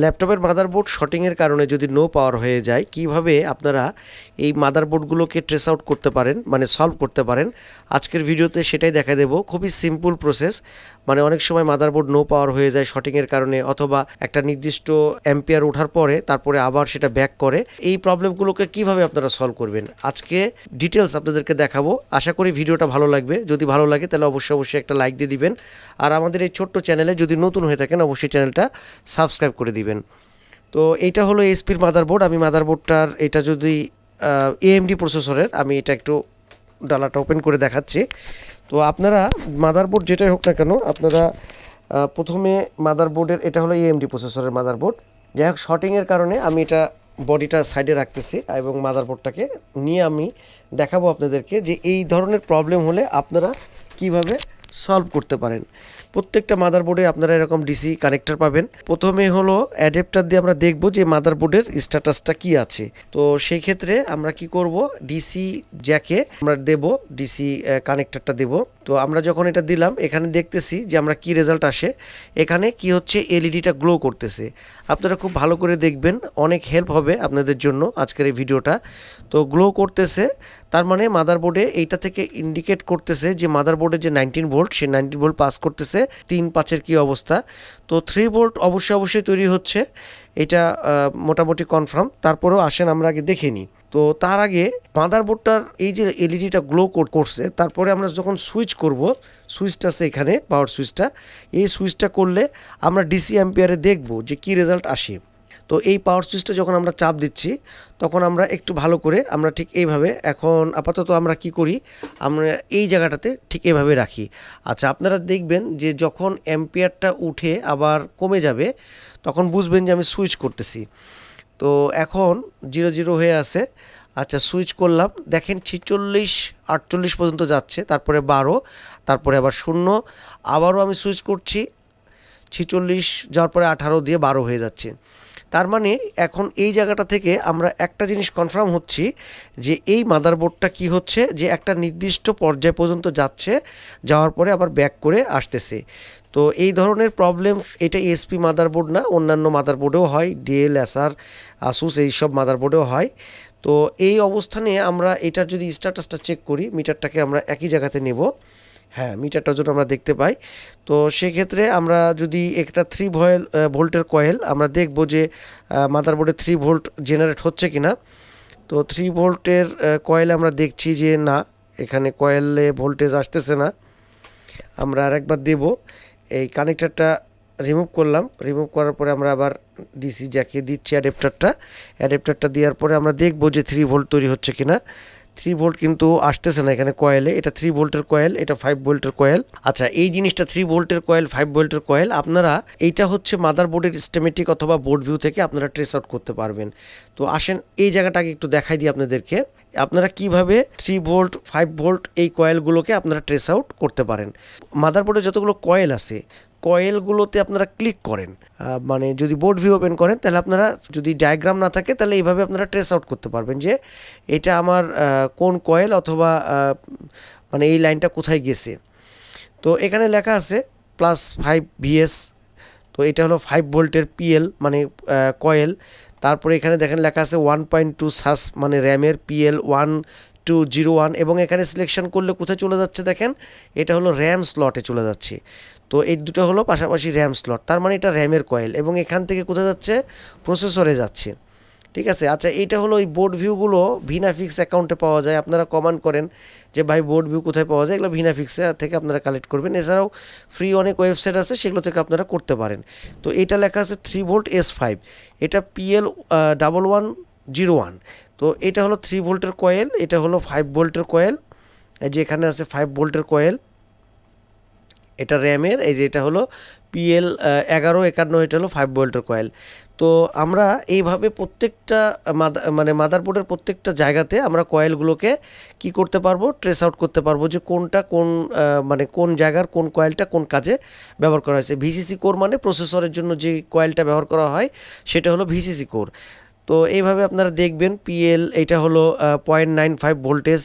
ল্যাপটপের মাদারবোর্ড শর্টিংয়ের কারণে যদি নো পাওয়ার হয়ে যায়, কীভাবে আপনারা এই মাদারবোর্ডগুলোকে ট্রেস আউট করতে পারেন মানে সলভ করতে পারেন? আজকের ভিডিওতে সেটাই দেখা দেবো। খুবই সিম্পল প্রসেস মানে অনেক সময় মাদারবোর্ড নো পাওয়ার হয়ে যায় শর্টিংয়ের কারণে, অথবা একটা নির্দিষ্ট অ্যাম্পিয়ার ওঠার পরে তারপরে আবার সেটা ব্যাক করে। এই প্রবলেমগুলোকে কীভাবে আপনারা সলভ করবেন? আজকে ডিটেলস আপনাদেরকে দেখাবো। আশা করি ভিডিওটা ভালো লাগবে। যদি ভালো লাগে, তাহলে অবশ্যই অবশ্যই একটা লাইক দিয়ে দিবেন। আর আমাদের এই ছোট্ট চ্যানেলে যদি নতুন হয়ে থাকেন, অবশ্যই চ্যানেলটা সাবস্ক্রাইব করে দিবেন। তো এইটা হলো এসপির মাদারবোর্ড আমি মাদারবোর্ডটার এটা যদি এএমডি প্রসেসরের আমি এটা একটু ডালাটা ওপেন করে দেখাচ্ছি। তো আপনারা মাদারবোর্ড যেটাই হোক না কেন, আপনারা প্রথমে মাদারবোর্ডের এটা হলো এএমডি প্রসেসরের মাদারবোর্ড যাই হোক শর্টিংয়ের কারণে আমি এটা বডিটা সাইডে রাখতেছি এবং মাদারবোর্ডটাকে নিয়ে আমি দেখাবো আপনাদেরকে যে এই ধরনের প্রবলেম হলে আপনারা কীভাবে সলভ করতে পারেন। প্রত্যেকটা মাদারবোর্ডে আপনারা এরকম ডিসি কানেক্টর পাবেন। প্রথমে হলো অ্যাডাপ্টার দিয়ে আমরা দেখব যে মাদারবোর্ডের স্ট্যাটাসটা কি আছে। তো সেই ক্ষেত্রে আমরা কি করব? ডিসি জ্যাকে আমরা দেব ডিসি কানেক্টরটা দেব। তো আমরা যখন এটা দিলাম, এখানে দেখতেছি যে আমরা কি রেজাল্ট আসে। এখানে কি হচ্ছে? এলইডিটা গ্লো করতেছে। আপনারা খুব ভালো করে দেখবেন, অনেক হেল্প হবে আপনাদের জন্য আজকের এই ভিডিওটা তো গ্লো করতেছে, তার মানে মাদারবোর্ডে এইটা থেকে ইন্ডিকেট করতেছে যে মাদারবোর্ডে যে নাইনটিন ভোল্ট সেই নাইনটিন ভোল্ট পাস করতেছে। তিন পাঁচের কি অবস্থা। তো থ্রি বোর্ড অবশ্যই অবশ্যই তৈরি হচ্ছে। এটা মোটামুটি কনফার্ম তারপরেও আসেন, আমরা আগে দেখে নিই। তো তার আগে মাদারবোর্ডটার এই যে এলইডিটা গ্লো করছে, তারপরে আমরা যখন সুইচ করব সুইচটা আছে এখানে পাওয়ার সুইচটা এই সুইচটা করলে আমরা ডিসি অ্যাম্পিয়ারে দেখব যে কি রেজাল্ট আসে। তো এই পাওয়ার সুইচটা যখন আমরা চাপ দিচ্ছি, তখন আমরা একটু ভালো করে আমরা ঠিক এইভাবে এখন আপাতত আমরা কি করি, আমরা এই জায়গাটাতে ঠিক এভাবে রাখি। আচ্ছা আপনারা দেখবেন যে যখন অ্যাম্পিয়ারটা উঠে আবার কমে যাবে, তখন বুঝবেন যে আমি সুইচ করতেছি। তো এখন জিরো জিরো হয়ে আছে। আচ্ছা সুইচ করলাম। দেখেন ছিচল্লিশ, আটচল্লিশ পর্যন্ত যাচ্ছে, তারপরে বারো, তারপরে আবার শূন্য, আবারও আমি সুইচ করছি। ছিচল্লিশ যাওয়ার পরে আঠারো দিয়ে বারো হয়ে যাচ্ছে। তার মানে এখন এই জায়গাটা থেকে আমরা একটা জিনিস কনফার্ম হচ্ছি যে এই মাদারবোর্ডটা কি হচ্ছে? যে একটা নির্দিষ্ট পর্যায় পর্যন্ত যাচ্ছে, যাওয়ার পরে আবার ব্যাক করে আসতেছে। তো এই ধরনের প্রবলেম এটা এসপি মাদারবোর্ড না, অন্যান্য মাদারবোর্ডেও হয় ডিএল এসআর আসুস এইসব মাদারবোর্ডেও হয়। তো এই অবস্থানে আমরা এটার যদি স্ট্যাটাসটা চেক করি মিটারটাকে আমরা একই জায়গাতে নেব। হ্যাঁ মিটারটা যদি আমরা দেখতে পাই। তো সেক্ষেত্রে আমরা যদি একটা থ্রি ভয়েল ভোল্টের কয়েল আমরা দেখব যে মাদারবোর্ডে থ্রি ভোল্ট জেনারেট হচ্ছে কি না তো থ্রি ভোল্টের কয়েল আমরা দেখছি যে, না, এখানে কয়েলে ভোল্টেজ আসতেছে না। আমরা আরেকবার দেব। এই কানেক্টারটা রিমুভ করলাম। রিমুভ করার পরে আমরা আবার ডিসি জ্যাকে দিচ্ছি অ্যাডাপ্টারটা অ্যাডাপ্টারটা দেওয়ার পরে আমরা দেখব যে থ্রি ভোল্ট তৈরি হচ্ছে কিনা। থ্রি ভোল্ট কিন্তু আসতেছে না এখানে কয়েলে এটা থ্রি ভোল্টের কয়েল এটা ফাইভ ভোল্টের কয়েল আচ্ছা এই জিনিসটা থ্রি ভোল্টের কয়েল ফাইভ ভোল্টের কয়েল আপনারা এইটা হচ্ছে মাদার বোর্ডের স্টেমেটিক অথবা বোর্ড ভিউ থেকে আপনারা ট্রেস আউট করতে পারবেন। তো আসেন, এই জায়গাটাকে একটু দেখাই দিই আপনাদেরকে। আপনারা কীভাবে থ্রি ভোল্ট ফাইভ ভোল্ট এই কয়েলগুলোকে আপনারা ট্রেস আউট করতে পারেন। মাদারবোর্ডে যতগুলো কয়েল আছে কয়েলগুলোতে আপনারা ক্লিক করেন। মানে যদি বোর্ড ভিউ ওপেন করেন, তাহলে আপনারা যদি ডায়াগ্রাম না থাকে, তাহলে এইভাবে আপনারা ট্রেস আউট করতে পারবেন যে এটা আমার কোন কয়েল অথবা মানে এই লাইনটা কোথায় গেছে। তো এখানে লেখা আছে প্লাস ফাইভ ভিএস তো এটা হলো ফাইভ ভোল্টের পিএল মানে কয়েল। তারপরে এখানে দেখেন লেখা আছে ওয়ান পয়েন্ট টু সাস মানে র্যামের PL one two zero one এবং এখানে সিলেকশন করলে কোথায় চলে যাচ্ছে দেখেন? এটা হলো র্যাম স্লটে চলে যাচ্ছে। তো এই দুটো হলো পাশাপাশি র্যাম স্লট তার মানে এটা র্যামের কয়েল এবং এখান থেকে কোথায় যাচ্ছে? প্রসেসরে যাচ্ছে। ঠিক আছে? আচ্ছা এইটা হলো ওই বোর্ড ভিউগুলো ভিনাফিক্স অ্যাকাউন্টে পাওয়া যায়। আপনারা কমান্ড করেন যে, ভাই বোর্ড ভিউ কোথায় পাওয়া যায়? এগুলো ভিনাফিক্সে থেকে আপনারা কালেক্ট করবেন। এছাড়াও ফ্রি অনেক ওয়েবসাইট আছে, সেগুলো থেকে আপনারা করতে পারেন। তো এটা লেখা আছে থ্রি ভোল্ট এস ফাইভ এটা PL double one zero one তো এটা হলো থ্রি ভোল্টের কয়েল এটা হলো ফাইভ ভোল্টের কয়েল এই যে এখানে আছে ফাইভ ভোল্টের কয়েল এটা র্যামের এই যে এটা হলো পিএল এগারো, একান্ন, এটা হলো ফাইভ ভোল্টের কয়েল তো আমরা এইভাবে প্রত্যেকটা মাদা মানে মাদারবোর্ডের প্রত্যেকটা জায়গাতে আমরা কয়েলগুলোকে কি করতে পারব? ট্রেস আউট করতে পারব যে কোনটা কোন মানে কোন জায়গার কোন কয়েলটা কোন কাজে ব্যবহার করা হয়েছে। ভিসিসি কোর মানে প্রসেসরের জন্য যে কয়েলটা ব্যবহার করা হয়, সেটা হলো ভিসিসি কোর তো এইভাবে আপনারা দেখবেন পিএল এটা হলো পয়েন্ট নাইন ফাইভ ভোল্টেজ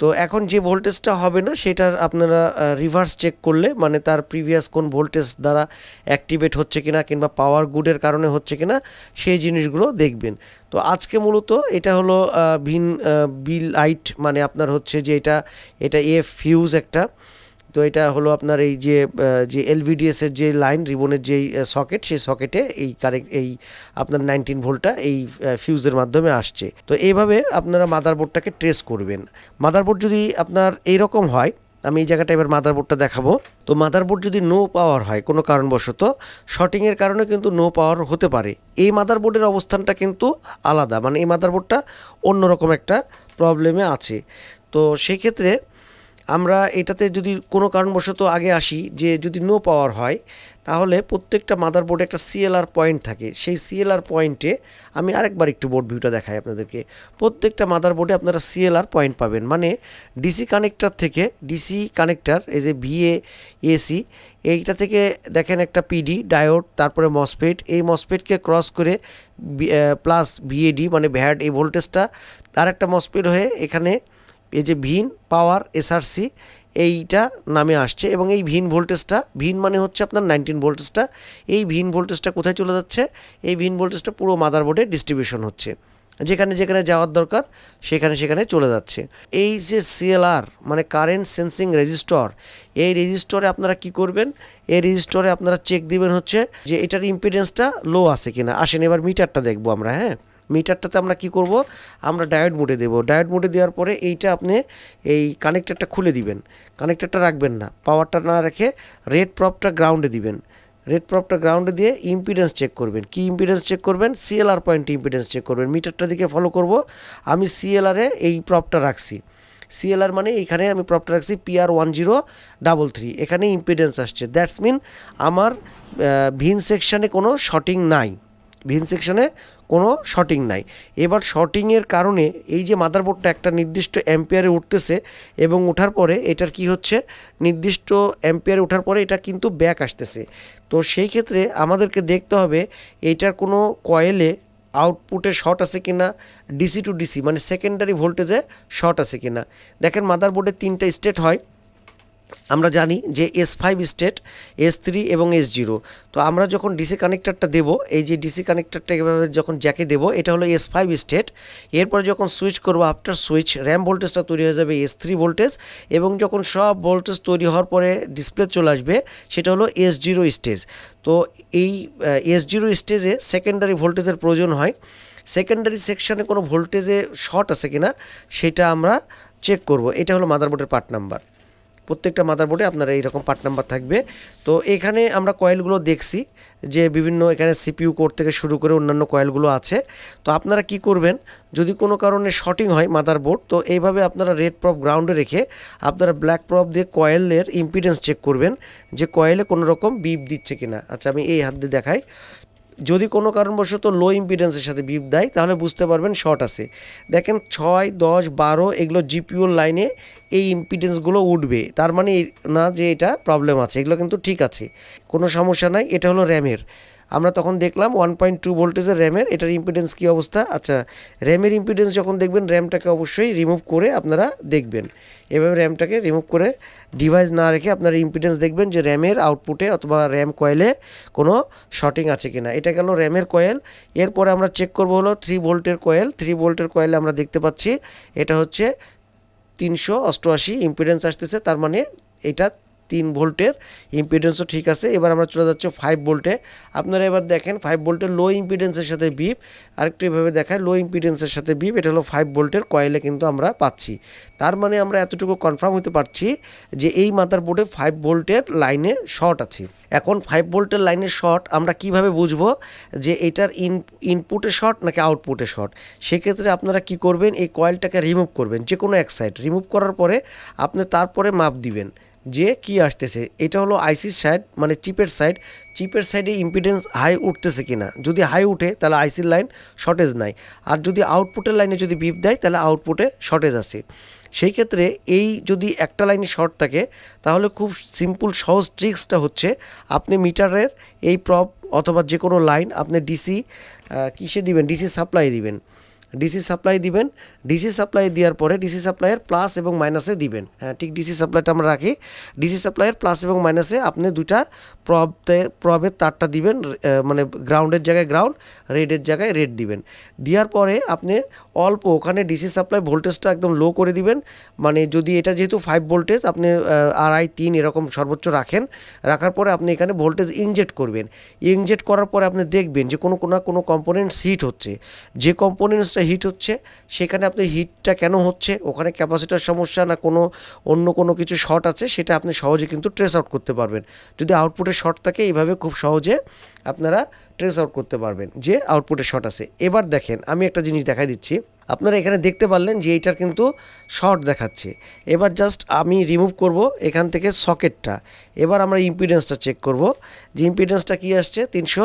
তো এখন যে ভোল্টেজটা হবে না, সেটার আপনারা রিভার্স চেক করলে মানে তার প্রিভিয়াস কোন ভোল্টেজ দ্বারা অ্যাক্টিভেট হচ্ছে কিনা, কিংবা পাওয়ার গুডের কারণে হচ্ছে কিনা, সেই জিনিসগুলো দেখবেন। তো আজকে মূলত এটা হলো ভিন বিল লাইট মানে আপনার হচ্ছে যে এটা এটা এফ ফিউজ একটা। তো এটা হলো আপনার এই যে যে এলভিডিএস এর যে লাইন রিবনের যে সকেট সেই সকেটে এই কারেক্ট এই আপনার নাইনটিন ভোল্টটা এই ফিউজের মাধ্যমে আসছে। তো এইভাবে আপনারা মাদারবোর্ডটাকে ট্রেস করবেন। মাদারবোর্ড যদি আপনার এইরকম হয়, আমি এই জায়গাটা এবার মাদারবোর্ডটা দেখাবো। তো মাদারবোর্ড যদি নো পাওয়ার হয়, কোনো কারণবশত শর্টিংয়ের কারণে কিন্তু নো পাওয়ার হতে পারে। এই মাদারবোর্ডের অবস্থানটা কিন্তু আলাদা মানে এই মাদারবোর্ডটা অন্যরকম একটা প্রবলেমে আছে। তো সেই ক্ষেত্রে আমরা এটাতে যদি কোনো কারণবশত আগে আসি যে যদি নো পাওয়ার হয়, তাহলে প্রত্যেকটা মাদারবোর্ডে একটা সিএলআর পয়েন্ট থাকে। সেই সিএলআর পয়েন্টে আমি আরেকবার একটু বোর্ড ভিউটা দেখাই আপনাদেরকে। প্রত্যেকটা মাদারবোর্ডে আপনারা সিএলআর পয়েন্ট পাবেন। মানে ডিসি কানেক্টর থেকে ডিসি কানেক্টর এই যে ভিএ এসি এইটা থেকে দেখেন একটা পিডি ডায়োড তারপরে মসফেট এই মসফেটকে ক্রস করে প্লাস ভিএডি মানে ভ্যাড এই ভোল্টেজটা আর একটা মসফেট হয়ে এখানে এই যে ভিন পাওয়ার এসআরসি, এইটা নামে আসছে এবং এই ভিন ভোল্টেজটা, ভিন মানে হচ্ছে আপনার নাইনটিন ভোল্টেজটা, এই ভিন ভোল্টেজটা কোথায় চলে যাচ্ছে? এই ভিন ভোল্টেজটা পুরো মাদারবোর্ডে ডিস্ট্রিবিউশন হচ্ছে। যেখানে যেখানে যাওয়ার দরকার, সেখানে সেখানে চলে যাচ্ছে। এই যে সিএলআর মানে কারেন্ট সেন্সিং রেজিস্টর এই রেজিস্টরে আপনারা কি করবেন? এই রেজিস্টরে আপনারা চেক দিবেন হচ্ছে যে এটার ইম্পিডেন্সটা লো আছে কিনা। আসেন এবার মিটারটা দেখব আমরা হ্যাঁ? মিটারটাতে আমরা কি করব? আমরা ডায়োড মোডে দেবো। ডায়োড মোডে দেওয়ার পরে এইটা আপনি এই কানেক্টরটা খুলে দিবেন। কানেক্টরটা রাখবেন না। পাওয়ারটা না রেখে রেড প্রপটা গ্রাউন্ডে দিবেন। রেড প্রপটা গ্রাউন্ডে দিয়ে ইম্পিডেন্স চেক করবেন। কি ইম্পিডেন্স চেক করবেন? সিএলআর পয়েন্ট ইম্পিডেন্স চেক করবেন। মিটারটা দিকে ফলো করব। আমি সিএলআরে এই প্রপটা রাখছি। সিএলআর মানে এখানে আমি প্রপটা রাখছি PR one zero double three এখানে ইম্পিডেন্স আসছে। দ্যাটস মিন আমার ভিন সেকশানে কোনো শটিং নাই। ভিন সেকশনে কোনো শর্টিং নাই। এবার শর্টিংয়ের কারণে এই যে মাদারবোর্ডটা একটা নির্দিষ্ট অ্যাম্পিয়ারে উঠতেছে এবং ওঠার পরে এটার কি হচ্ছে? নির্দিষ্ট অ্যাম্পিয়ারে ওঠার পরে এটা কিন্তু ব্যাক আসতেছে। তো সেই ক্ষেত্রে আমাদেরকে দেখতে হবে এইটার কোনো কয়েলে আউটপুটে শর্ট আছে কিনা ডিসি টু ডিসি মানে সেকেন্ডারি ভোল্টেজে শর্ট আছে কিনা। দেখেন মাদারবোর্ডে তিনটা স্টেট হয়। আমরা জানি যে S five state S three এবং এস জিরো তো আমরা যখন ডিসি কানেক্টরটা দেব, এই যে ডিসি কানেক্টারটা এভাবে যখন জ্যাকে দেব, এটা হলো এস ফাইভ স্টেট এরপরে যখন সুইচ করব আফটার সুইচ র্যাম ভোল্টেজটা তৈরি হয়ে যাবে এস থ্রি ভোল্টেজ এবং যখন সব ভোল্টেজ তৈরি হওয়ার পরে ডিসপ্লে চলে আসবে, সেটা হলো এস জিরো স্টেজ তো এই এস জিরো স্টেজে সেকেন্ডারি ভোল্টেজের প্রয়োজন হয়। সেকেন্ডারি সেকশনে কোনো ভোল্টেজে শর্ট আছে কিনা, সেটা আমরা চেক করব। এটা হলো মাদারবোর্ডের পার্ট নাম্বার প্রত্যেকটা মাদার মাদারবোর্ডে আপনারা এইরকম পার্ট নাম্বার থাকবে। তো এখানে আমরা কয়েলগুলো দেখছি যে বিভিন্ন এখানে সিপিইউ কোড থেকে শুরু করে অন্যান্য কয়েলগুলো আছে। তো আপনারা কি করবেন? যদি কোনো কারণে শর্টিং হয় মাদারবোর্ড তো এইভাবে আপনারা রেড প্রপ গ্রাউন্ডে রেখে আপনারা ব্ল্যাক প্রপ দিয়ে কয়েলের ইম্পিডেন্স চেক করবেন যে কয়েলে কোনো রকম বিপ দিচ্ছে কিনা। আচ্ছা আমি এই হাত দিয়ে দেখাই। যদি কোনো কারণবশত লো ইম্পিডেন্সের সাথে বিপ দেয়, তাহলে বুঝতে পারবেন শর্ট আছে। দেখেন ছয়, দশ, বারো, এগুলো জিপিওর লাইনে এই ইম্পিডেন্সগুলো উঠবে। তার মানে না যে এটা প্রবলেম আছে, এগুলো কিন্তু ঠিক আছে। কোনো সমস্যা নাই, এটা হলো র্যামের আমরা তখন দেখলাম ওয়ান পয়েন্ট টু ভোল্টেজের র্যামের এটার ইম্পিডেন্স কী অবস্থা? আচ্ছা র্যামের ইম্পিডেন্স যখন দেখবেন র্যামটাকে অবশ্যই রিমুভ করে আপনারা দেখবেন। এভাবে র্যামটাকে রিমুভ করে ডিভাইস না রেখে আপনারা ইম্পিডেন্স দেখবেন যে র্যামের আউটপুটে অথবা র্যাম কয়েলে কোনো শর্টিং আছে কি না এটা গেল র্যামের কয়েল এরপরে আমরা চেক করব হলো থ্রি ভোল্টের কয়েল থ্রি ভোল্টের কয়েলে আমরা দেখতে পাচ্ছি, এটা হচ্ছে তিনশো অষ্টআশি ইম্পিডেন্স আসতেছে, তার মানে এটা তিন ভোল্টের ইম্পিডেন্সও ঠিক আছে। এবার আমরা চলে যাচ্ছি ফাইভ ভোল্টে। আপনারা এবার দেখেন ফাইভ ভোল্টের লো ইম্পিডেন্সের সাথে বিপ আরেকটু এভাবে দেখায় লো ইম্পিডেন্সের সাথে বিপ এটা হলো ফাইভ ভোল্টের কয়েলে কিন্তু আমরা পাচ্ছি। তার মানে আমরা এতটুকু কনফার্ম হতে পারছি যে এই মাদার বোর্ডে ফাইভ ভোল্টের লাইনে শর্ট আছে। এখন ফাইভ ভোল্টের লাইনে শর্ট আমরা কীভাবে বুঝব যে এটার ইন ইনপুটে শর্ট নাকি আউটপুটে শর্ট সেক্ষেত্রে আপনারা কি করবেন, এই কয়েলটাকে রিমুভ করবেন যে কোনো এক সাইড রিমুভ করার পরে আপনি তারপরে মাপ দিবেন। যে কি আসতেছে, এটা হলো আইসির সাইড মানে চিপের সাইড চিপের সাইডে ইম্পিডেন্স হাই উঠতেছে কিনা? যদি হাই উঠে, তাহলে আইসির লাইন শর্টেজ নাই। আর যদি আউটপুটের লাইনে যদি বিপ দেয়, তাহলে আউটপুটে শর্টেজ আছে। সেই ক্ষেত্রে এই যদি একটা লাইনে শর্ট থাকে, তাহলে খুব সিম্পল সহজ ট্রিক্সটা হচ্ছে, আপনি মিটারের এই প্রপ অথবা যে কোনো লাইন আপনি ডিসি কিসে দিবেন? ডিসি সাপ্লাই দিবেন। ডিসি সাপ্লাই দিবেন। ডিসি সাপ্লাই দেওয়ার পরে ডিসি সাপ্লাইয়ের প্লাস এবং মাইনাসে দিবেন। হ্যাঁ ঠিক ডিসি সাপ্লাইটা আমরা রাখি। ডিসি সাপ্লাইয়ের প্লাস এবং মাইনাসে আপনি দুইটা প্রবতে প্রবের তারটা দিবেন মানে গ্রাউন্ডের জায়গায় গ্রাউন্ড, রেডের জায়গায় রেড দিবেন। দেওয়ার পরে আপনি অল্প ওখানে ডিসি সাপ্লাই ভোল্টেজটা একদম লো করে দিবেন। মানে যদি এটা যেহেতু ফাইভ ভোল্টেজ আপনি আড়াই, তিন এরকম সর্বোচ্চ রাখেন, রাখার পরে আপনি এখানে ভোল্টেজ ইনজেক্ট করবেন। ইনজেক্ট করার পরে আপনি দেখবেন যে কোনো কোনো কোনো কম্পোনেন্টস হিট হচ্ছে। যে কম্পোনেন্টসটা হিট হচ্ছে, সেখানে আপনি হিটটা কেন হচ্ছে, ওখানে ক্যাপাসিটার সমস্যা না কোনো অন্য কোনো কিছু শর্ট আছে, সেটা আপনি সহজে কিন্তু ট্রেস আউট করতে পারবেন। যদি আউটপুটে শর্ট থাকে, এইভাবে খুব সহজে আপনারা ট্রেস আউট করতে পারবেন যে আউটপুটে শর্ট আছে। এবার দেখেন, আমি একটা জিনিস দেখাই দিচ্ছি। আপনারা এখানে দেখতে পারলেন যে এইটার কিন্তু শর্ট দেখাচ্ছে। এবার জাস্ট আমি রিমুভ করব এখান থেকে সকেটটা এবার আমরা ইম্পিডেন্সটা চেক করব। যে ইম্পিডেন্সটা কী আসছে? তিনশো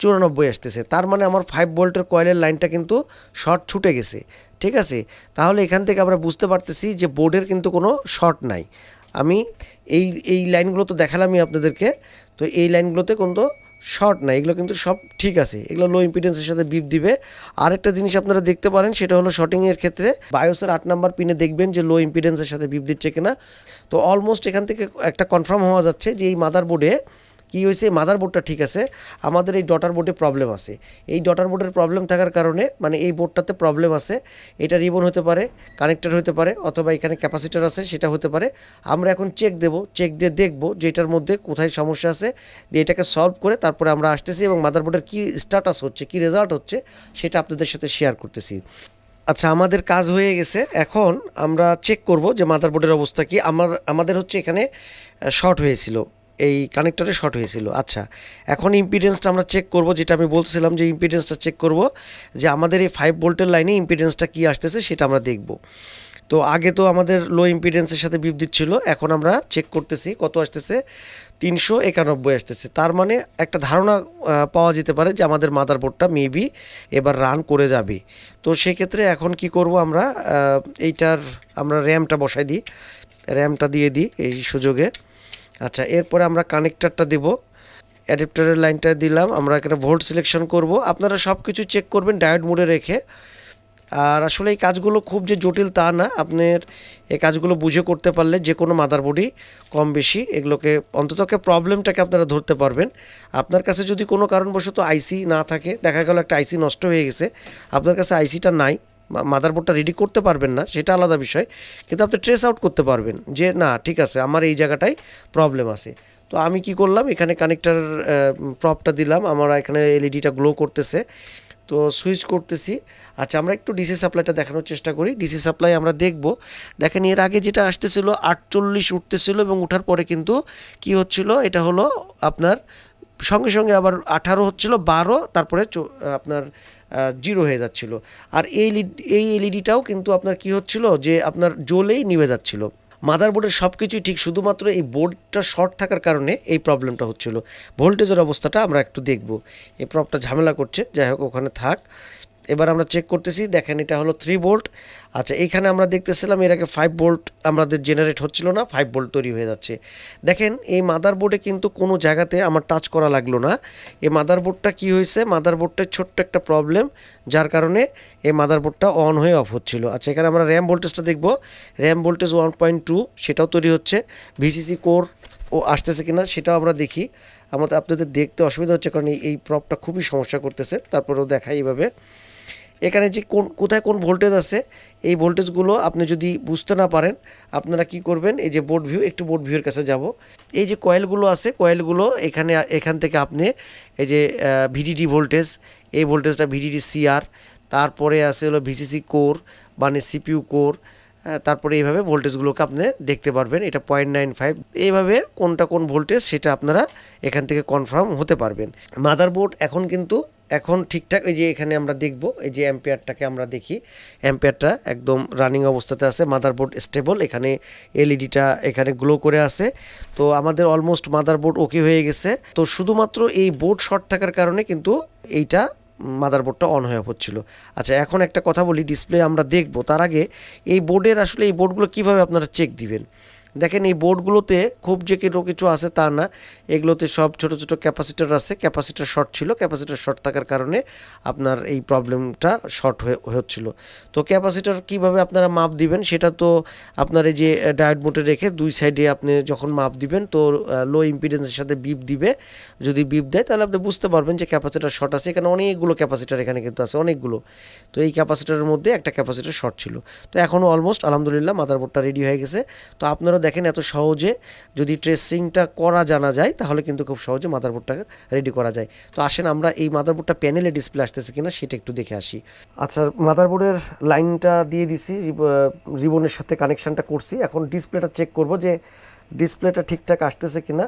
চুরানব্বই আসতেছে। তার মানে আমার ফাইভ ভোল্টের কয়েলের লাইনটা কিন্তু শর্ট ছুটে গেছে। ঠিক আছে? তাহলে এখান থেকে আমরা বুঝতে পারতেছি যে বোর্ডের কিন্তু কোনো শর্ট নাই। আমি এই এই লাইনগুলো তো দেখালামই আপনাদেরকে। তো এই লাইনগুলোতে কিন্তু শর্ট নাই। এগুলো কিন্তু সব ঠিক আছে। এগুলো লো ইম্পিডেন্সের সাথে বিপ দিবে। আরেকটা জিনিস আপনারা দেখতে পারেন, সেটা হলো শর্টিংয়ের ক্ষেত্রে বায়োসের আট নাম্বার পিনে দেখবেন যে লো ইম্পিডেন্সের সাথে বিপ দিচ্ছে কিনা। তো অলমোস্ট এখান থেকে একটা কনফার্ম হওয়া যাচ্ছে যে এই মাদারবোর্ডে কী হয়েছে? মাদারবোর্ডটা ঠিক আছে। আমাদের এই ডটার বোর্ডে প্রবলেম আছে। এই ডটার বোর্ডের প্রবলেম থাকার কারণে মানে এই বোর্ডটাতে প্রবলেম আছে। এটা রিবন হতে পারে কানেক্টর হতে পারে, অথবা এখানে ক্যাপাসিটার আছে, সেটা হতে পারে। আমরা এখন চেক দেব চেক দিয়ে দেখব যে এটার মধ্যে কোথায় সমস্যা আছে। দিয়ে এটাকে সলভ করে তারপরে আমরা আসতেছি এবং মাদারবোর্ডের কী স্ট্যাটাস হচ্ছে, কী রেজাল্ট হচ্ছে, সেটা আপনাদের সাথে শেয়ার করতেছি। আচ্ছা আমাদের কাজ হয়ে গেছে। এখন আমরা চেক করব যে মাদারবোর্ডের অবস্থা কি। আমার, আমাদের হচ্ছে এখানে শর্ট হয়েছিল। এই কানেক্টরে শর্ট হয়েছিল। আচ্ছা এখন ইম্পিডেন্সটা আমরা চেক করব, যেটা আমি বলছিলাম যে ইম্পিডেন্সটা চেক করব, যে আমাদের এই ফাইভ ভোল্টের লাইনে ইম্পিডেন্সটা কী আসতেছে সেটা আমরা দেখব। তো আগে তো আমাদের লো ইম্পিডেন্সের সাথে বিপ দিচ্ছিল, এখন আমরা চেক করতেছি, কত আসতেছে? তিনশো একানব্বই আসতেছে। তার মানে একটা ধারণা পাওয়া যেতে পারে যে আমাদের মাদারবোর্ডটা মেবি এবার রান করে যাবে। তো সেক্ষেত্রে এখন কি করব আমরা এইটার আমরা র্যামটা বসাই দিই। র্যামটা দিয়ে দিই এই সুযোগে। আচ্ছা এরপরে আমরা কানেক্টারটা দেব। অ্যাডাপ্টারের লাইনটা দিলাম, আমরা এখানে ভোল্ট সিলেকশন করব। আপনারা সব কিছু চেক করবেন ডায়োড মোডে রেখে। আর আসলে এই কাজগুলো খুব যে জটিল তা না, আপনার এই কাজগুলো বুঝে করতে পারলে যে কোনো মাদারবোর্ডই কম বেশি এগুলোকে অন্ততকে প্রবলেমটাকে আপনারা ধরতে পারবেন। আপনার কাছে যদি কোনো কারণবশত আইসি না থাকে, দেখা গেল একটা আইসি নষ্ট হয়ে গেছে, আপনার কাছে আইসিটা নাই মাদারবোর্ডটা রেডি করতে পারবেন না, সেটা আলাদা বিষয়। কিন্তু আপনি ট্রেস আউট করতে পারবেন যে, না, ঠিক আছে, আমার এই জায়গাটায় প্রবলেম আছে। তো আমি কি করলাম, এখানে কানেক্টার প্রপটা দিলাম, আমার এখানে এলইডিটা গ্লো করতেছে। তো সুইচ করতেছি। আচ্ছা আমরা একটু ডিসি সাপ্লাইটা দেখানোর চেষ্টা করি। ডিসি সাপ্লাই আমরা দেখব। দেখেন, এর আগে যেটা আসতেছিল, আটচল্লিশ উঠতেছিল এবং উঠার পরে কিন্তু কি হচ্ছিল? এটা হলো আপনার সঙ্গে সঙ্গে আবার আঠারো হচ্ছিল, বারো, তারপরে আপনার জিরো হয়ে যাচ্ছিল। আর এই এই এলইডিটাও কিন্তু আপনার কি হচ্ছিল যে আপনার জ্বলেই নিভে যাচ্ছিল। মাদারবোর্ডের সব কিছুই ঠিক শুধুমাত্র এই বোর্ডটা শর্ট থাকার কারণে এই প্রবলেমটা হচ্ছিল। ভোল্টেজের অবস্থাটা আমরা একটু দেখব। এই প্রবটা ঝামেলা করছে। যাই হোক, ওখানে থাক। এবার আমরা চেক করতেছি, দেখেন এটা হলো থ্রি ভোল্ট আচ্ছা এখানে আমরা দেখতেছিলাম এর আগে ফাইভ ভোল্ট আমাদের জেনারেট হচ্ছিল না ফাইভ ভোল্ট তৈরি হয়ে যাচ্ছে। দেখেন, এই মাদারবোর্ডে কিন্তু কোনো জায়গাতে আমার টাচ করা লাগল না। এই মাদারবোর্ডটা কি হয়েছে? মাদার মাদারবোর্ডটার ছোট্ট একটা প্রবলেম যার কারণে এই মাদারবোর্ডটা অন হয়ে অফ হচ্ছিল। আচ্ছা এখানে আমরা র্যাম ভোল্টেজটা দেখব। RAM voltage one point two সেটাও তৈরি হচ্ছে। ভিসিসি কোর ও আসতেছে কিনা সেটাও আমরা দেখি। আমাদের, আপনাদের দেখতে অসুবিধা হচ্ছে কারণ এই প্রপটা খুবই সমস্যা করতেছে। তারপরেও দেখাই এইভাবে। এখানে যে কোন, কোথায় কোন ভোল্টেজ আছে, এই ভোল্টেজগুলো আপনি যদি বুঝতে না পারেন, আপনারা কি করবেন, এই যে বোর্ড ভিউ একটু বোর্ড ভিউয়ের কাছে যাব। এই যে কয়েলগুলো আছে কয়েলগুলো এখানে, এখান থেকে আপনি এই যে ভিডিডি ভোল্টেজ এই ভোল্টেজটা ভিডিডি সিআর তারপরে আছে হলো ভিসিসি কোর মানে সিপিউ কোর তারপরে এইভাবে ভোল্টেজগুলোকে আপনি দেখতে পারবেন, এটা পয়েন্ট নাইন ফাইভ এইভাবে কোনটা কোন ভোল্টেজ সেটা আপনারা এখান থেকে কনফার্ম হতে পারবেন। মাদারবোর্ড এখন কিন্তু, এখন ঠিকঠাক, এই যে এখানে আমরা দেখব, এই যে অ্যাম্পিয়ারটাকে আমরা দেখি অ্যাম্পিয়ারটা একদম রানিং অবস্থাতে আছে মাদারবোর্ড স্টেবল এখানে এলইডিটা এখানে গ্লো করে আছে। তো আমাদের অলমোস্ট মাদারবোর্ড ওকে হয়ে গেছে। তো শুধুমাত্র এই বোর্ড শর্ট থাকার কারণে কিন্তু এইটা মাদারবোর্ডটা অন হয়ে পড়ছিল আচ্ছা এখন একটা কথা বলি ডিসপ্লে আমরা দেখব। তার আগে এই বোর্ডের আসলে এই বোর্ডগুলো কীভাবে আপনারা চেক দিবেন? দেখেন এই বোর্ডগুলোতে খুব যে কোনো কিছু আছে তা না। এগুলোতে সব ছোট ছোট ক্যাপাসিটার আছে। ক্যাপাসিটার শর্ট ছিল। ক্যাপাসিটার শর্ট থাকার কারণে আপনার এই প্রবলেমটা শর্ট হয়ে, হচ্ছিল। তো ক্যাপাসিটার কীভাবে আপনারা মাপ দিবেন সেটা তো আপনার এই যে ডায়োড মোটে রেখে দুই সাইডে আপনি যখন মাপ দিবেন তো লো ইম্পিডেন্সের সাথে বিপ দিবে। যদি বিপ দেয় তাহলে আপনি বুঝতে পারবেন যে ক্যাপাসিটার শর্ট আছে। এখানে অনেকগুলো ক্যাপাসিটার এখানে কিন্তু আছে, অনেকগুলো। তো এই ক্যাপাসিটারের মধ্যে একটা ক্যাপাসিটার শর্ট ছিল। তো এখনও অলমোস্ট আলহামদুলিল্লাহ মাদারবোর্ডটা রেডি হয়ে গেছে। তো আপনারা দেখেন এত সহজে যদি ট্রেসিংটা করা জানা যায়, তাহলে কিন্তু খুব সহজে মাদারবোর্ডটা রেডি করা যায়। তো আসেন আমরা এই মাদারবোর্ডটা প্যানেলে ডিসপ্লে আসতেছে কিনা সেটা একটু দেখে আসি। আচ্ছা মাদারবোর্ডের লাইনটা দিয়ে দিছি রিবনের সাথে কানেকশানটা করছি। এখন ডিসপ্লেটা চেক করব যে ডিসপ্লেটা ঠিকঠাক আসতেছে কিনা।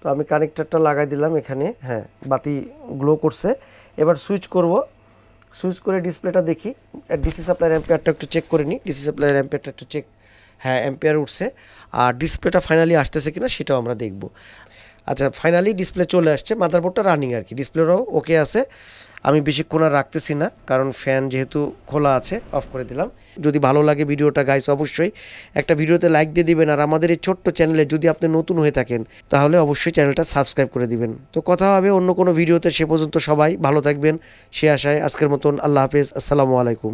তো আমি কানেক্টারটা লাগাই দিলাম এখানে হ্যাঁ বাতি গ্লো করছে। এবার সুইচ করব। সুইচ করে ডিসপ্লেটা দেখি। ডিসি সাপ্লাইয়ের অ্যাম্পেয়ারটা একটু চেক করে নিই। ডিসি সাপ্লাইয়ের অ্যাম্পেয়ারটা একটু চেক হ্যাঁ অ্যাম্পেয়ার উঠছে। আর ডিসপ্লেটা ফাইনালি আসতেছে কিনা সেটাও আমরা দেখব। আচ্ছা ফাইনালি ডিসপ্লে চলে আসছে মাদারবোর্ডটা রানিং আর কি। ডিসপ্লেটাও ওকে আছে। আমি বেশিক্ষণ আর রাখতেছি না, কারণ ফ্যান যেহেতু খোলা আছে অফ করে দিলাম। যদি ভালো লাগে ভিডিওটা গাইস অবশ্যই একটা ভিডিওতে লাইক দিয়ে দিবেন। আর আমাদের এই ছোট্ট চ্যানেলে যদি আপনি নতুন হয়ে থাকেন, তাহলে অবশ্যই চ্যানেলটা সাবস্ক্রাইব করে দিবেন। তো কথা হবে অন্য কোনো ভিডিওতে, সে পর্যন্ত সবাই ভালো থাকবেন। সে আশায় আজকের মতন আল্লাহ হাফেজ। আসসালামু আলাইকুম।